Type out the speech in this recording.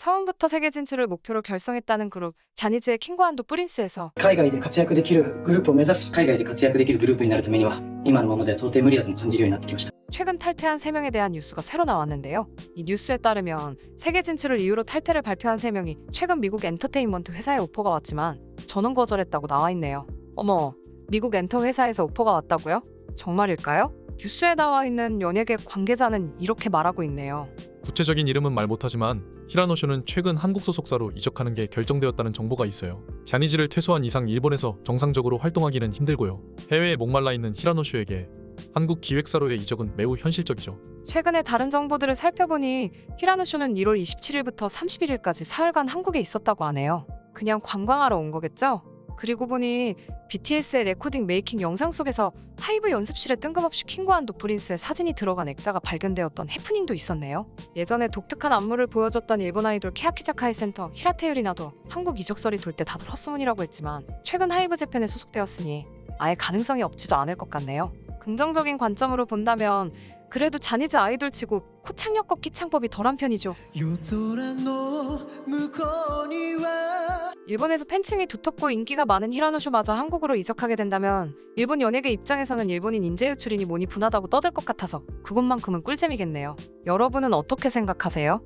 처음부터 세계 진출을 목표로 결성했다는 그룹 자니즈의 킹과한도 프린스에서 海外で活躍できるグループを目指す海外で活躍できるグループになるためには今のままでは到底無理だとも感じるようになってきました 최근 탈퇴한 3명에 대한 뉴스가 새로 나왔는데요. 이 뉴스에 따르면 세계 진출을 이유로 탈퇴를 발표한 3명이 최근 미국 엔터테인먼트 회사에 오퍼가 왔지만 전원 거절했다고 나와 있네요. 어머, 미국 엔터 회사에서 오퍼가 왔다고요? 정말일까요? 뉴스에 나와 있는 연예계 관계자는 이렇게 말하고 있네요. 구체적인 이름은 말 못하지만 히라노쇼는 최근 한국 소속사로 이적하는 게 결정되었다는 정보가 있어요. 자니지를 퇴소한 이상 일본에서 정상적으로 활동하기는 힘들고요. 해외에 목말라 있는 히라노쇼에게 한국 기획사로의 이적은 매우 현실적이죠. 최근에 다른 정보들을 살펴보니 히라노쇼는 1월 27일부터 31일까지 사흘간 한국에 있었다고 하네요. 그냥 관광하러 온 거겠죠? 그리고 보니 BTS의 레코딩 메이킹 영상 속에서 하이브 연습실에 뜬금없이 킹과한도 프린스의 사진이 들어간 액자가 발견되었던 해프닝도 있었네요. 예전에 독특한 안무를 보여줬던 일본 아이돌 케야키자카이 센터 히라테 유리나도 한국 이적설이 돌 때 다들 헛소문이라고 했지만 최근 하이브 재팬에 소속되었으니 아예 가능성이 없지도 않을 것 같네요. 긍정적인 관점으로 본다면 그래도 자니즈 아이돌 치고 코창력 걷기 창법이 덜한 편이죠. 일본에서 팬층이 두텁고 인기가 많은 히라노쇼마저 한국으로 이적하게 된다면 일본 연예계 입장에서는 일본인 인재 유출이니 뭐니 분하다고 떠들 것 같아서 그것만큼은 꿀잼이겠네요. 여러분은 어떻게 생각하세요?